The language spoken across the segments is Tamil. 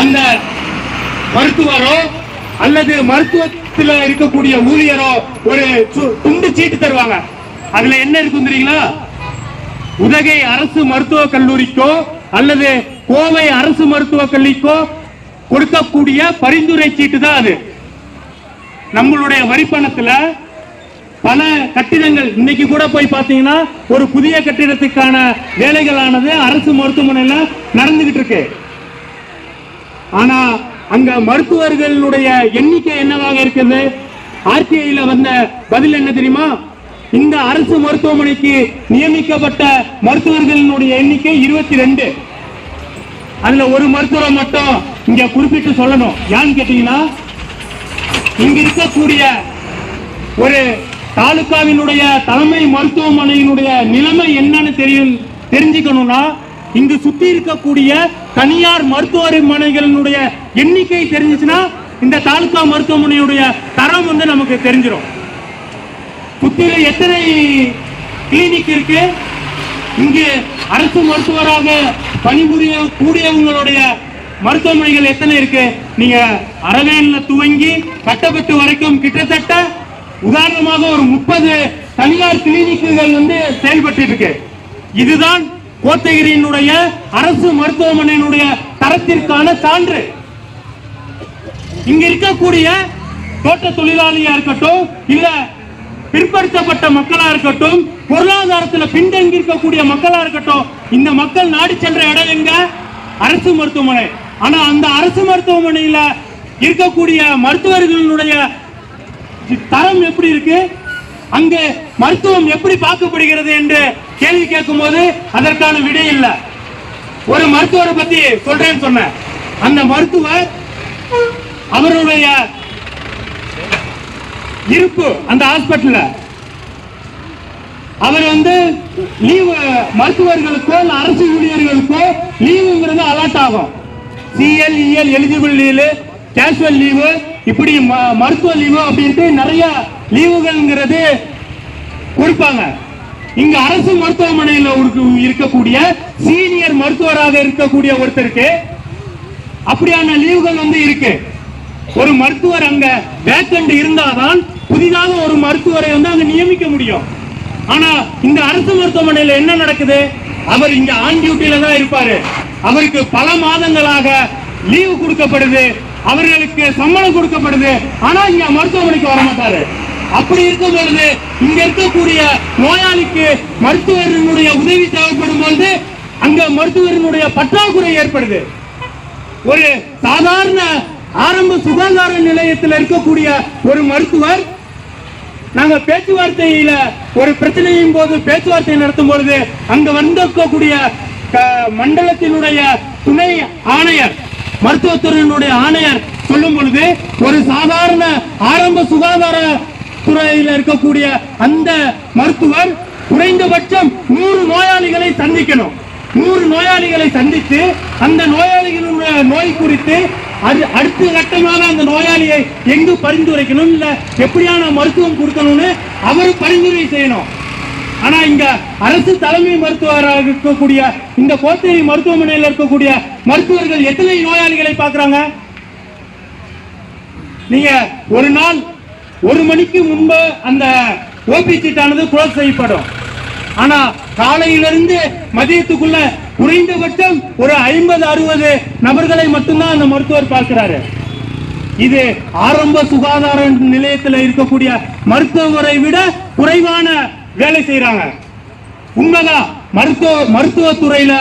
அந்த மருத்துவரோ அல்லது மருத்துவத்தில் இருக்கக்கூடிய ஊழியரோ ஒரு துண்டு சீட்டு தருவாங்க. அதுல என்ன இருக்கும் தெரியுங்களா? உதகை அரசு மருத்துவக் கல்லூரிக்கோ அல்லது கோவை அரசு மருத்துவக் கல்லூரிக்கோ கொடுக்கக்கூடிய பரிந்துரை சீட்டு தான் அது. நம்மளுடைய வரிப்பணத்துல பல கட்டிடங்கள் இன்னைக்கு கூட போய் பார்த்தீங்கன்னா ஒரு புதிய கட்டிடத்துக்கான வேலைகளானது அரசு மருத்துவமனையில நடந்துகிட்டு இருக்கு. ஆனா அங்க மருத்துவர்களுடைய எண்ணிக்கை என்னவாக இருக்குது ஆர்டிஐல வந்த பதில் என்ன தெரியுமா? இந்த அரசு மருத்துவமனைக்கு நியமிக்கப்பட்ட மருத்துவர்களினுடைய எண்ணிக்கை இருபத்தி ரெண்டு அதுல ஒரு மருத்துவரை மட்டும் இங்க குறிப்பிட்டு சொல்லணும். ஏன்னு கேட்டீங்கன்னா இங்க இருக்கக்கூடிய ஒரு தாலுகாவினுடைய தலைமை மருத்துவமனையினுடைய நிலைமை என்னன்னு தெரியும் தெரிஞ்சுக்கணும்னா இங்கு சுத்தி இருக்கக்கூடிய தனியார் மருத்துவமனைகளினுடைய எண்ணிக்கை தெரிஞ்சுச்சுன்னா இந்த தாலுகா மருத்துவமனையுடைய தரம் வந்து நமக்கு தெரிஞ்சிடும் புத்தியில் எத்தனை கிளினிக் இருக்கு? இங்கு அரசு மருத்துவராக பணிபுரிய கூடியவங்களுடைய மருத்துவமனைகள் எத்தனை இருக்கு? நீங்க அரவேன்ல துவங்கி கட்டப்பட்டு வரைக்கும் கிட்டத்தட்ட உதாரணமாக ஒரு முப்பது தனியார் கிளினிக்குகள் வந்து செயல்பட்டு இருக்கு. இதுதான் கோத்தகிரியினுடைய அரசு மருத்துவமனையினுடைய தரத்திற்கான சான்று. இங்க இருக்கக்கூடிய தோட்ட தொழிலாளியா இருக்கட்டும் இல்ல பிற்படுத்தப்பட்ட மக்களா இருக்கட்டும் பொருளாதாரத்துல பின்தங்கி இருக்கக்கூடிய மக்களா இருக்கட்டும் இந்த மக்கள் நாடி சென்ற இடம் எங்க? அரசு மருத்துவமனை. ஆனா அந்த அரசு மருத்துவமனையில இருக்கக்கூடிய மருத்துவர்களுடைய தரம் எப்படி இருக்கு? அங்கே மருத்துவம் எப்படி பார்க்கப்படுகிறது என்று கேள்வி கேட்கும்போது அதற்கான விடை இல்லை. ஒரு மருத்துவரை பத்தி சொல்றேன்னு சொன்னேன். அந்த மருத்துவர் அவருடைய இருப்பு அந்த ஹாஸ்பிட்டல்ல அவர் வந்து லீவு மருத்துவர்களுக்கோ இல்ல அரசு ஊழியர்களுக்கோ லீவுங்கிறது அலர்ட் ஆகும். CL EL eligible leave casual leave இப்படி ம- மருத்துவ லீவு அப்படின்ட்டு நிறைய லீவுகள்ங்கிறது கொடுப்பாங்க. இங்க அரசு மருத்துவமனையில் இருக்கக்கூடிய சீனியர் மருத்துவராக இருக்கக்கூடிய ஒருத்தருக்கு அப்படியான லீவுகள் வந்து இருக்கு. ஒரு மருத்துவர் அங்க வேக்கண்ட் இருந்தாதான் புதிதாக ஒரு மருத்துவரை வந்து அங்க நியமிக்க முடியும். ஆனா இந்த அரசு மருத்துவமனையில என்ன நடக்குது? அவர் இங்க ஆன் டியூட்டியில தான் இருப்பாரு. அவருக்கு பல மாதங்களாக லீவு கொடுக்கப்படுது. அவர்களுக்கு சம்பளம் கொடுக்கப்படுது. ஆனா இங்க மருத்துவமனைக்கு வர மாட்டாரு அப்படி இருக்கும் பொழுது இங்க இருக்கக்கூடிய நோயாளிக்கு மருத்துவரினுடைய உதவி தேவைப்படும் பொழுது அங்க மருத்துவரினுடைய பற்றாக்குறை ஏற்படுது. ஒரு சாதாரண ஆரம்ப சுகாதார நிலையத்தில் இருக்கக்கூடிய ஒரு மருத்துவர் நாங்க பேச்சுவார்த்தையில ஒரு பிரச்சனையின் போது பேச்சுவார்த்தை நடத்தும் பொழுது அங்க வந்திருக்கக்கூடிய மண்டலத்தினுடைய துணை ஆணையர் மருத்துவத்துறையினுடைய ஆணையர் சொல்லும் பொழுது ஒரு சாதாரண ஆரம்ப சுகாதார துறையில் இருக்கக்கூடிய அந்த மருத்துவர் குறைந்தபட்சம் நூறு நோயாளிகளை சந்திக்கணும். நூறு நோயாளிகளை சந்தித்து அந்த நோயாளிகளுடைய நோய் குறித்து அது அடுத்த கட்டமாக அந்த நோயாளியை எங்கு பரிந்துரைக்கணும் இல்ல எப்படியான மருத்துவம் கொடுக்கணும்னு அவர் பரிந்துரை செய்யணும். ஆனா இங்க அரசு தலைமை மருத்துவராக இருக்கக்கூடிய இந்த கோத்தகிரி மருத்துவமனையில் இருக்கக்கூடிய மருத்துவர்கள் எத்தனை நோயாளிகளை பார்க்கறாங்க? நீங்க ஒரு நாள் ஒரு மணிக்கு முன்பு அந்த ஓபி சீட்டானது குளோஸ் செய்யப்படும். ஆனா காலையிலிருந்து மதியத்துக்குள்ள குறைந்தபட்சம் ஒரு ஐம்பது அறுபது நபர்களை மட்டும்தான் அந்த மருத்துவர் பார்க்கிறாரு. இது ஆரம்ப சுகாதார நிலையத்தில் இருக்கக்கூடிய மருத்துவரை விட குறைவான வேலை செய்யறாங்க உண்மைதான் மருத்துவ மருத்துவத்துறையில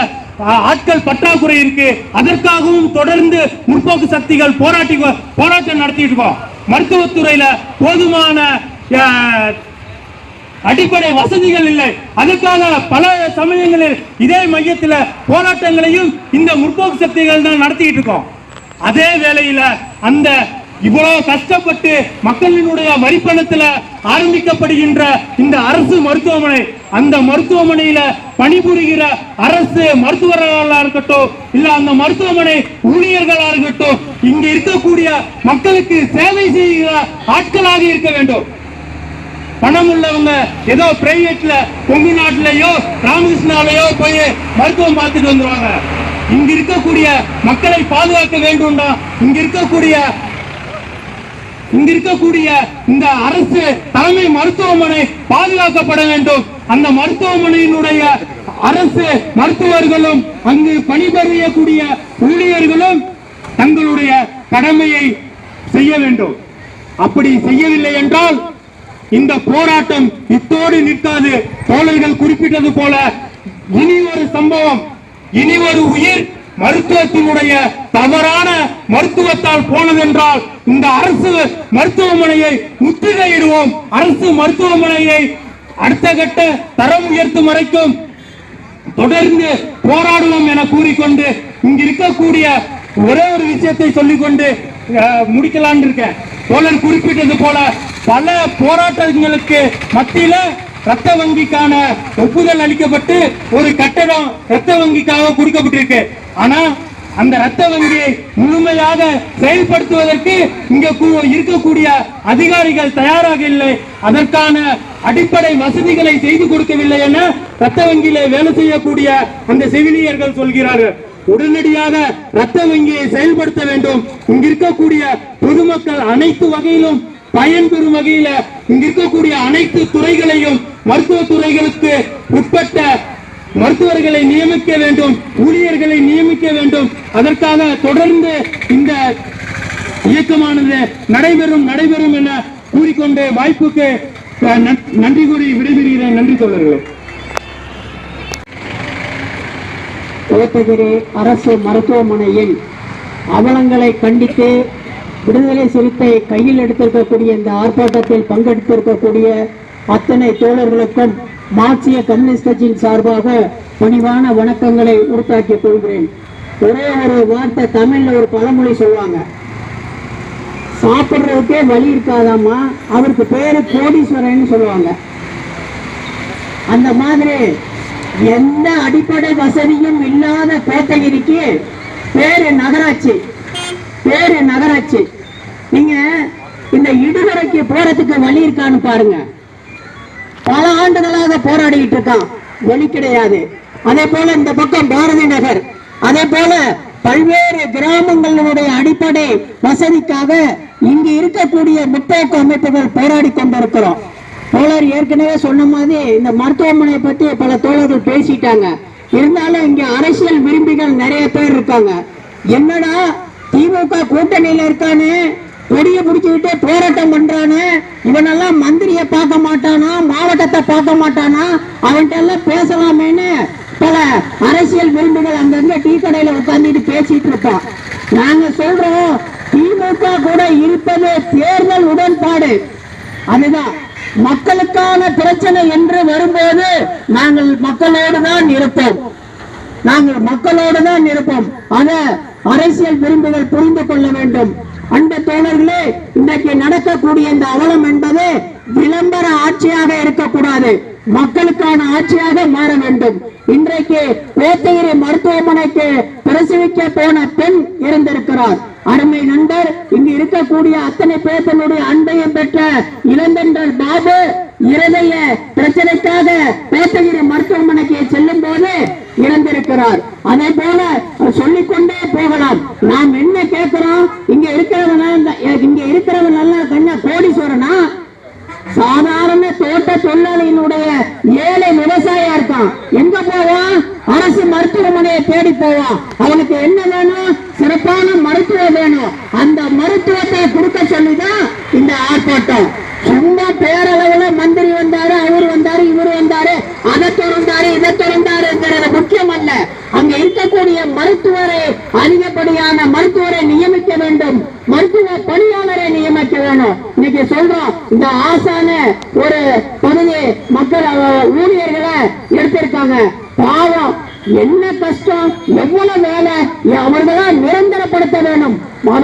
ஆட்கள் பற்றாக்குறை இருக்கு. அதற்காகவும் தொடர்ந்து முற்போக்கு சக்திகள் போராட்டி போராட்டம் நடத்திட்டு இருக்கோம். மருத்துவத்துறையில போதுமான அடிப்படை வசதிகள் இல்லை. அதுக்காக பல சமயங்களில் இதே மையத்தில் போராட்டங்களையும் இந்த முற்போக்கு சக்திகள் தான் நடத்திட்டு இருக்கோம். அதே வேளையில அந்த இவ்வளவு கஷ்டப்பட்டு மக்களினுடைய வரிப்பணத்துல ஆரம்பிக்கப்படுகின்ற இந்த அரசு மருத்துவமனை அந்த மருத்துவமனையில பணிபுரிகிற அரசு மருத்துவர்களா இருக்கட்டும் இல்ல அந்த மருத்துவமனை ஊழியர்களா இருக்கட்டும் இங்க இருக்கக்கூடிய மக்களுக்கு சேவை செய்கிற ஆட்களாக இருக்க வேண்டும். பணம் உள்ளவங்க ஏதோ பிரைவேட்ல கொங்கு நாட்டிலேயோ ராமகிருஷ்ணாலேயோ போய் மருத்துவம் பார்த்துட்டு வந்துருவாங்க. இங்க இருக்கக்கூடிய மக்களை பாதுகாக்க வேண்டும் இங்க இருக்கக்கூடிய இங்க இருக்கக்கூடிய இந்த அரசு தலைமை மருத்துவமனை பாதுகாக்கப்பட வேண்டும். அந்த மருத்துவமனையினுடைய அரசு மருத்துவர்களும் அங்கு பணிபுரியக்கூடிய ஊழியர்களும் தங்களுடைய கடமையை செய்ய வேண்டும். அப்படி செய்யவில்லை என்றால் இந்த போராட்டம் இத்தோடு நிற்காது. தோழர்கள் குறிப்பிட்டது போல இனி ஒரு சம்பவம் இனி ஒரு உயிர் மருத்துவத்தினுடைய தவறான மருத்துவத்தால் போனதென்றால் இந்த அரசு மருத்துவமனையை முற்றுகையிடுவோம். அரசு மருத்துவமனையை அடுத்த கட்ட தரம் உயர்த்தும் வரைக்கும் தொடர்ந்து போராடுவோம் என கூறிக்கொண்டு இங்க இருக்கக்கூடிய ஒரே ஒரு விஷயத்தை சொல்லிக்கொண்டு அஹ், முடிக்கலாம்னு இருக்கேன். தோழர் குறிப்பிட்டது போல பல போராட்டங்களுக்கு மத்தியில ரத்த வங்கிக்கான ஒப்புதல் அளிக்கப்பட்டு ஒரு கட்டடம் ரத்த வங்கிக்காக கொடுக்கப்பட்டிருக்கு. ஆனா அந்த ரத்த வங்கியை முழுமையாக செயல்படுத்துவதற்கு இங்க இருக்கக்கூடிய அதிகாரிகள் தயாராக இல்லை. அதற்கான அடிப்படை வசதிகளை செய்து கொடுக்கவில்லை என ரத்த வங்கியில வேலை செய்யக்கூடிய அந்த செவிலியர்கள் சொல்கிறார்கள். உடனடியாக ரத்த வங்கியை செயல்படுத்த வேண்டும். இங்க இருக்கக்கூடிய பொதுமக்கள் அனைத்து வகையிலும் பயன்பெறும் வகையில இங்க இருக்கக்கூடிய அனைத்து துறைகளையும் மருத்துவ துறைகளுக்கு உட்பட்ட மருத்துவர்களை நியமிக்க வேண்டும் ஊழியர்களை நியமிக்க வேண்டும். அதற்காக தொடர்ந்து இந்த இயக்கமானது நடைபெறும் நடைபெறும் என கூறிக்கொண்டு வாய்ப்புக்கு நன்றி கூறி விடைபெறுகிறேன். நன்றி தோழர்களே. கோத்தகிரி அரசு மருத்துவமனையில் அவலங்களை கண்டித்து விடுதலை சிறுத்தை கையில் எடுத்திருக்கக்கூடிய இந்த ஆர்ப்பாட்டத்தில் பங்கெடுத்திருக்கக்கூடிய அத்தனை தோழர்களுக்கும் மார்க்சிய கம்யூனிஸ்ட் கட்சியின் சார்பாக பணிவான வணக்கங்களை உறுத்தாக்கிக் கொள்கிறேன். ஒரே ஒரு வார்த்தை தமிழ்ல ஒரு பழமொழி சொல்லுவாங்க. சாப்பிடுறதுக்கே வழி இருக்காதாம்மா அவருக்கு பேரு கோடீஸ்வரன் சொல்லுவாங்க. அந்த மாதிரி எந்த அடிப்படை வசதியும் இல்லாத கோத்தகிரிக்கு பேரு நகராட்சி. பேரு நகராட்சி. நீங்க இந்த இடுகரைக்கு போறதுக்கு வழி இருக்கான்னு பாருங்க. பல ஆண்டுகளாக போராடிட்டு இருக்கான். வெளி கிடையாது. அதே போல இந்த பக்கம் பாரதி நகர். அதே போல பல்வேறு கிராமங்களுடைய அடிப்படை வசதிக்காக இங்கு இருக்கக்கூடிய முற்போக்கு அமைப்புகள் போராடி கொண்டிருக்கிறோம். தோழர் ஏற்கனவே சொன்ன மாதிரி இந்த மருத்துவமனையை பத்தி பல தோழர்கள் பேசிட்டாங்க. இருந்தாலும் இங்க அரசியல் விரும்பிகள் நிறைய பேர் இருக்காங்க. என்னடா திமுக கூட்டணியில இருக்கானே? கொடிய பிடிச்சுக்கிட்டே போராட்டம் பண்றானே இவனெல்லாம் மந்திரிய பார்க்க மாட்டானா மாவட்டத்தை பார்க்க மாட்டானா? அவன்கிட்ட எல்லாம் பேசலாமேன்னு பல அரசியல் விரும்புகள் அங்கங்க டீ கடையில உட்காந்துட்டு பேசிட்டு இருப்பான் நாங்க சொல்றோம் திமுக கூட இருப்பது தேர்தல் உடன்பாடு. அதுதான். மக்களுக்கான பிரச்சனை என்று வரும்போது நாங்கள் மக்களோடு தான் இருப்போம். நாங்கள் மக்களோடு தான் இருப்போம். அத அரசியல் விரும்புகள் புரிந்து கொள்ள வேண்டும். அன்பு இன்றைக்கு நடக்கக்கூடிய இந்த அவலம் என்பது விளம்பர ஆட்சியாக இருக்கக்கூடாது. மக்களுக்கான ஆட்சியாக மாற வேண்டும். இன்றைக்கு பேத்தகிரி மருத்துவமனைக்கு பிரசவிக்க போன பெண் இருந்திருக்கிறார் அருமை நண்பர் இங்கு இருக்கக்கூடிய அத்தனை பேத்தனுடைய அன்பையும் பெற்ற இளந்தண்டர் பாபு இருதய பிரச்சனைக்காக பேத்தகிரி மருத்துவமனைக்கு செல்லும் போது இணைந்திருக்கிறார். அதே போல சொல்லிக்கொண்டே போகலாம். நாம் என்ன கேட்கிறோம்? இங்க இருக்கிறவன் இங்க இருக்கிறவன் நல்லா கண்ண கோடீஸ்வரனா? சாதாரண தோட்ட தொழிலாளியினுடைய ஏழை விவசாயியா இருக்கான். எங்க போவான் அரசு மருத்துவமனையை தேடி போவான் அவனுக்கு என்ன வேணும்? சிறப்பான மருத்துவம் வேணும். அந்த மருத்துவத்தை கொடுக்க சொல்லிதான் இந்த ஆர்ப்பாட்டம். சும்மா பேரளவுல மந்திரி வந்தாரு அவர் வந்தாரு இவர் வந்தாரு அதை திறந்தாரு இதை திறந்தாருங்கிறது மாத்திரம் அல்ல அங்க இருக்கக்கூடிய மருத்துவரை அதிகப்படியான மருத்துவரை நியமிக்க வேண்டும். மருத்துவ பணியாளரை நியமிக்க வேணும் இன்னைக்கு சொல்றோம் இந்த ஆசான ஒரு பகுதி மக்கள் ஊழியர்களை எடுத்திருக்காங்க. பாவம் என்ன கஷ்டம் எவ்வளவு வேலை அவர்களை நிரந்தரப்படுத்த வேண்டும்.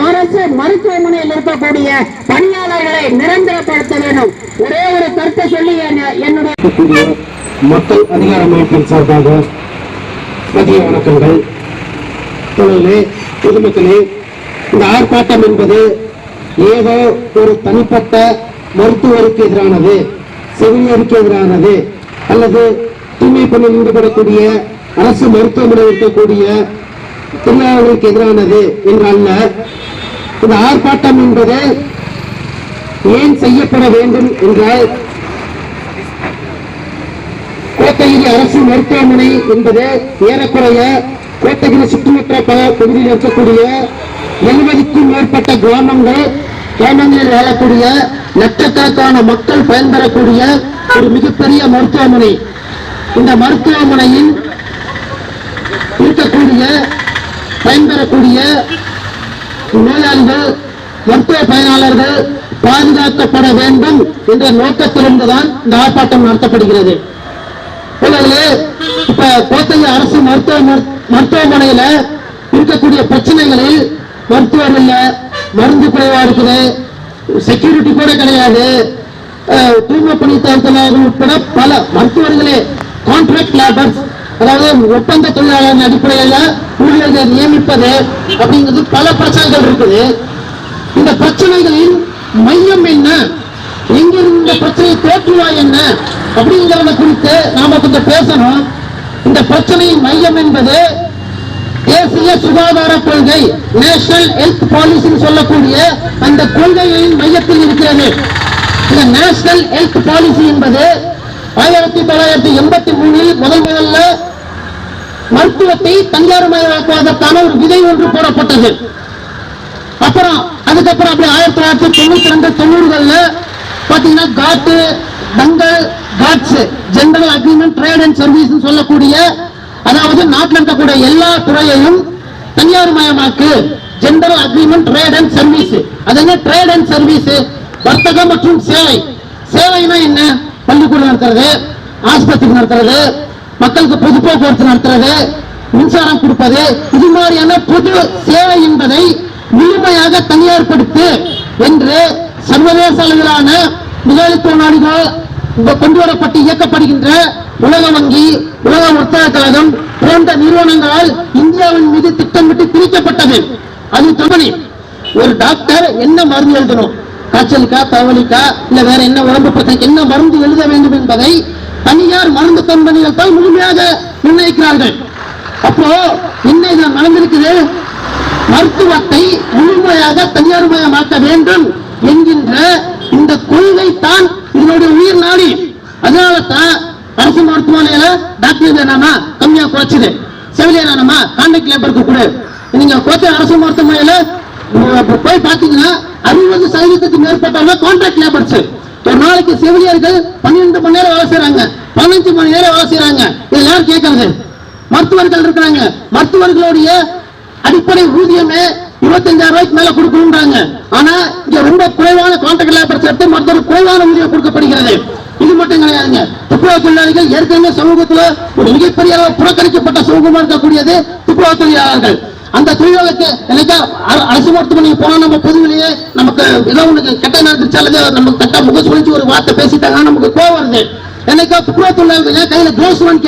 அரசு மருத்துவமனையில் இருக்கக்கூடிய பணியாளர்களை நிரந்தரப்படுத்த வேண்டும். ஒரே ஒரு கருத்தை சொல்லி என்னுடைய மக்கள் அதிகார அமைப்பின் சார்பாக மதிய வணக்கங்கள். தொழிலே பொதுமக்களே இந்த ஆர்ப்பாட்டம் என்பது ஏதோ ஒரு தனிப்பட்ட மருத்துவருக்கு எதிரானது செவிலியருக்கு எதிரானது அல்லது தூய்மை பணியில் ஈடுபடக்கூடிய அரசு மருத்துவமனை இருக்கக்கூடிய தொழிலாளர்களுக்கு எதிரானது என்று அல்ல இந்த ஆர்ப்பாட்டம் என்பது ஏன் செய்யப்பட வேண்டும் என்றால் கோத்தகிரி அரசு மருத்துவமனை என்பது ஏறக்குறைய கோத்தகிரி சுற்றுவட்ட பகுதியில் இருக்கக்கூடிய எழுபதுக்கும் மேற்பட்ட கிராமங்கள் கிராமங்களில் வாழக்கூடிய லட்சக்கணக்கான மக்கள் பயன்பெறக்கூடிய ஒரு மிகப்பெரிய மருத்துவமனை. இந்த மருத்துவமனையில் இருக்கக்கூடிய பயன்பெறக்கூடிய நோயாளிகள் மருத்துவ பயனாளர்கள் பாதுகாக்கப்பட வேண்டும் என்ற நோக்கத்திலிருந்துதான் இந்த ஆர்ப்பாட்டம் நடத்தப்படுகிறது. உலகிலே இப்ப அரசு மருத்துவ மருத்துவமனையில இருக்கக்கூடிய பிரச்சனைகளில் மருத்துவர் இல்ல மருந்து குறைவா இருக்குது செக்யூரிட்டி கூட கிடையாது. தூய்மை பணி பணித்தளர்கள் உட்பட பல மருத்துவர்களே கான்ட்ராக்ட் லேபர்ஸ் அதாவது ஒப்பந்த தொழிலாளர் அடிப்படையில் ஊழியர்களை நியமிப்பது அப்படிங்கிறது பல பிரச்சனைகள் இருக்குது. இந்த பிரச்சனைகளின் மையம் என்ன? எங்கிருந்து இந்த பிரச்சனை தோற்றுவா என்ன? அப்படிங்கிறத குறித்து நாம கொஞ்சம் பேசணும். இந்த பிரச்சனையின் மையம் என்பது தேசிய சுகாதார கொள்கை நேஷனல் ஹெல்த் பாலிசின்னு சொல்லக்கூடிய அந்த கொள்கையின் மையத்தில் இருக்கிறது. இந்த நேஷனல் ஹெல்த் பாலிசி என்பது ஆயிரத்தி தொள்ளாயிரத்தி எண்பத்தி மூணில் முதல் முதல்ல மருத்துவத்தை தனியார்மயமாக்குவதற்கான ஒரு விதை ஒன்று போடப்பட்டது. அப்புறம் அதுக்கப்புறம் அப்படி ஆயிரத்தி தொள்ளாயிரத்தி தொண்ணூத்தி ரெண்டு தொண்ணூறுகள்ல பாத்தீங்கன்னா GATT Dunkel GATS general agreement trade and service சொல்லக்கூடிய அதாவது நாட்டில் இருக்கக்கூடிய எல்லா துறையையும் தனியார் மயமாக்கு general agreement trade and service அது என்ன? ட்ரேட் அண்ட் சர்வீஸ் வர்த்தகம் மற்றும் சேவை. சேவைனா என்ன? பள்ளிக்கூடம் நடத்துறது ஆஸ்பத்திரி நடத்துறது மக்களுக்கு பொது போக்குவரத்து நடத்துறது மின்சாரம் கொடுப்பது. இது மாதிரியான பொது சேவை என்பதை முழுமையாக தனியார்படுத்து என்று சர்வதேச அளவிலான முதலாளித்துவ இந்த கொண்டு வரப்பட்டு இயக்கப்படுகின்ற உலக வங்கி உலக வர்த்தக கழகம் போன்ற நிறுவனங்களால் இந்தியாவின் மீது திட்டமிட்டு திணிக்கப்பட்டது அது கம்பெனி. ஒரு டாக்டர் என்ன மருந்து எழுதணும்? காய்ச்சலுக்கா தவளிக்கா இல்ல வேற என்ன உடம்பு பிரச்சனைக்கு என்ன மருந்து எழுத வேண்டும் என்பதை தனியார் மருந்து கம்பெனிகள் தான் முழுமையாக நிர்ணயிக்கிறார்கள். அப்போ என்ன இதுல நடந்திருக்குது? மருத்துவத்தை முழுமையாக தனியார் மயமாக்க வேண்டும் என்கின்ற இந்த கொள்கை தான் இதனுடைய உயிர் நாடி. அதனால தான் அரசு மருத்துவமனையில டாக்டர் வேணாமா? கம்மியா குறைச்சது. செவிலியர் வேணாமா? கான்டாக்ட் லேபருக்கு கூட நீங்க குறைச்ச அரசு மருத்துவமனையில போய் பாத்தீங்கன்னா அறுபது சதவீதத்துக்கு மேற்பட்டவங்க கான்ட்ராக்ட் லேபர்ஸ் ஒரு நாளைக்கு செவிலியர்கள் பன்னிரெண்டு மணி நேரம் வேலை செய்யறாங்க பதினஞ்சு மணி நேரம் வேலை செய்யறாங்க இது யார் கேட்கறது? மருத்துவர்கள் இருக்கிறாங்க. மருத்துவர்களுடைய அடிப்படை ஊதியமே இருபத்தஞ்சாயிரம் ரூபாய்க்கு மேல கொடுக்கணும்ன்றாங்க. ஆனா இங்க ரொம்ப குறைவான கான்ட்ராக்ட் லேபர்ஸ் எடுத்து மருத்துவர் குறைவான ஊதியம் கொடுக்கப்படுகிறது. இது மட்டும் கிடையாதுங்க. துப்புரவு தொழிலாளிகள் ஏற்கனவே சமூகத்துல ஒரு மிகப்பெரிய அளவு புறக்கணிக்கப்பட்ட சமூகமா இருக்கக்கூடியது துப்புரவு தொழிலாளர்கள். அந்த தொழிலாளருக்கு என்னைக்கா அர- அரசு மருத்துவமனைக்கு போனா நம்ம பொதுவிலேயே நமக்கு ஏதோ உனக்கு கெட்ட நடந்துச்சு அல்லது நமக்கு கட்ட முக சுழிச்சு ஒரு வார்த்தை பேசிட்டாங்கன்னா நமக்கு கோவம் வருது. என்னைக்கா துப்புரவு தொழிலாளர்கள் ஏன் கையில க்ளவுஸ் வாங்கி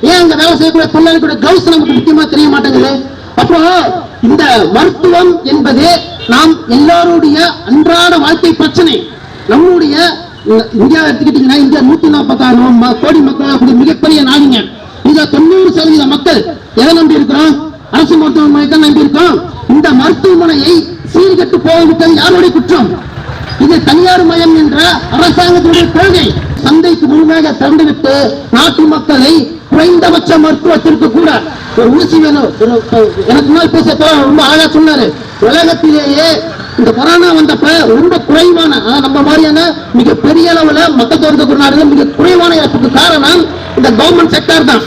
ஏன் அங்க வேலை செய்யக்கூடிய தொழிலாளிகளுடைய க்ளவுஸ் நமக்கு முக்கியமா தெரிய மாட்டேங்குது? அப்போ இந்த மருத்துவம் என்பது நாம் எல்லாருடைய அன்றாட வாழ்க்கை பிரச்சனை. நம்முடைய இந்த- இந்தியா எடுத்துக்கிட்டீங்கன்னா இந்தியா நூத்தி நாற்பத்தாறு கோடி மக்கள் மிகப்பெரிய நாடுங்க. இத தொண்ணூறு சதவீத மக்கள் எதை நம்பி இருக்கிறோம்? அரசு மருத்துவமனை தான் நம்பி இருக்கோம் இந்த மருத்துவமனையை சீர்கட்டு போய்விட்டது யாருடைய குற்றம்? இது தனியார் மயம் என்ற அரசாங்கத்துடைய கொள்கை. சந்தைக்கு முழுமையாக திறந்துவிட்டு நாட்டு மக்களை குறைந்தபட்ச மருத்துவத்திற்கு கூட ஒரு ஊசி வேணும். எனக்கு முன்னால் பேச ரொம்ப அழகா சொன்னாரு. உலகத்திலேயே இந்த கொரோனா வந்தப்ப ரொம்ப குறைவான நம்ம மாதிரியான மிக பெரிய அளவுல மக்கள் தொகை இருக்கக்கூடிய நாடுகள் மிக குறைவான இறப்புக்கு காரணம் இந்த கவர்மெண்ட் செக்டார் தான்.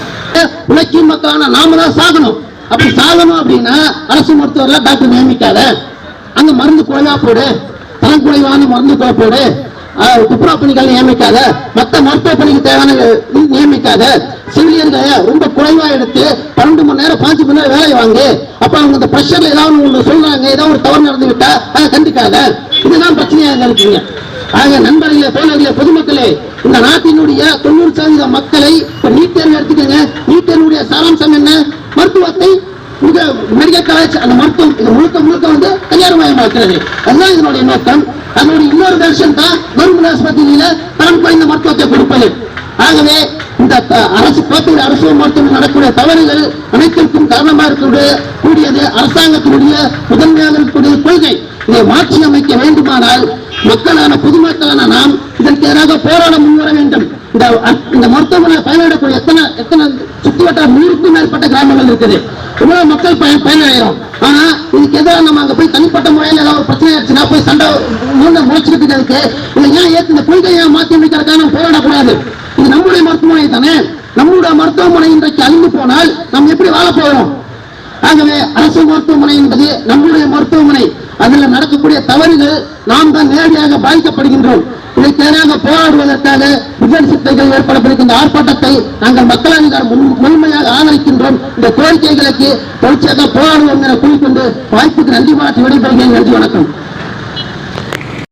உழைக்கும் மக்களான நாம தான் சாகணும். அப்படி சாகணும் அப்படின்னா அரசு மருத்துவர்ல டாக்டர் நியமிக்காத. அங்க மருந்து குறைவா போடு. தரம் குறைவான மருந்து குறை போடு. துப்புரா பணிகள் நியமிக்காத மத்த மருத்துவ பணிக்கு தேவையான நியமிக்காத செவிலியர்களை ரொம்ப குறைவா எடுத்து பன்னெண்டு மணி நேரம் பாஞ்சு மணி நேரம் வேலையை வாங்கு. அப்ப அவங்க இந்த பிரஷர்ல ஏதாவது ஒன்று சொல்றாங்க ஏதாவது ஒரு தவறு நடந்து விட்டா அதை கண்டிக்காத. இதுதான் பிரச்சனையாக இருக்குங்க. ஆக நண்பர்களே தோழர்களே பொதுமக்களே இந்த நாட்டினுடைய தொண்ணூறு சதவீத மக்களை நீட் தேர்வு எடுத்துக்கங்க. நீட் தேர்வுடைய சாராம்சம் என்ன? மருத்துவத்தை இந்த மெடிக்கல் காலேஜ் அந்த மருத்துவம் இது முழுக்க முழுக்க வந்து தனியார் மயமாக்கிறது அதுதான் இதனுடைய நோக்கம். அதனுடைய இன்னொரு வெர்ஷன் தான் கவர்மெண்ட் ஆஸ்பத்திரியில தரம் குறைந்த மருத்துவத்தை கொடுப்பது. ஆகவே இந்த அரசு கோத்தூர் அரசு மருத்துவம் நடக்கூடிய தவறுகள் அனைத்திற்கும் காரணமாக காரணமா இருக்கக்கூடிய கூடியது அரசாங்கத்தினுடைய முதன்மையாக இருக்கக்கூடிய கொள்கை. இதை மாற்றி அமைக்க வேண்டுமானால் மக்களான பொதுமக்களான நாம் இதற்கு எதிராக போராட முன்வர வேண்டும். இந்த இந்த மருத்துவமனை பயனடையக்கூடிய எத்தனை எத்தனை சுற்றுவட்டார நூறுக்கும் மேற்பட்ட கிராமங்கள் இருக்குது. இவ்வளவு மக்கள் பயன் பயனடைகிறோம். ஆனா இதுக்கு எதிராக நம்ம அங்க போய் தனிப்பட்ட முறையில் ஏதாவது ஒரு பிரச்சனை ஆச்சுன்னா போய் சண்டை மூணு முளைச்சிட்டு இருக்கு இதை ஏன் ஏத்து இந்த கொள்கையை ஏன் மாற்றி அமைக்கிறதுக்காக நம்ம போராடக்கூடாது? இது நம்முடைய மருத்துவமனை தானே? நம்முடைய மருத்துவமனை இன்றைக்கு அழிந்து போனால் நம்ம எப்படி வாழ போகிறோம்? ஆகவே அரசு மருத்துவமனை என்பது நம்முடைய மருத்துவமனை. அதில் நடக்கக்கூடிய தவறுகள் நாம் தான் நேரடியாக பாதிக்கப்படுகின்றோம். இதற்கு எதிராக போராடுவதற்காக விஜய் சித்தைகள் ஏற்படப்படுகின்ற ஆர்ப்பாட்டத்தை நாங்கள் மக்கள் அதிகாரம் முழுமையாக ஆதரிக்கின்றோம். இந்த கோரிக்கைகளுக்கு தொடர்ச்சியாக போராடுவோம் என கூறிக்கொண்டு வாய்ப்புக்கு நன்றி மாற்றி விடைபெறுகிறேன். நன்றி வணக்கம்.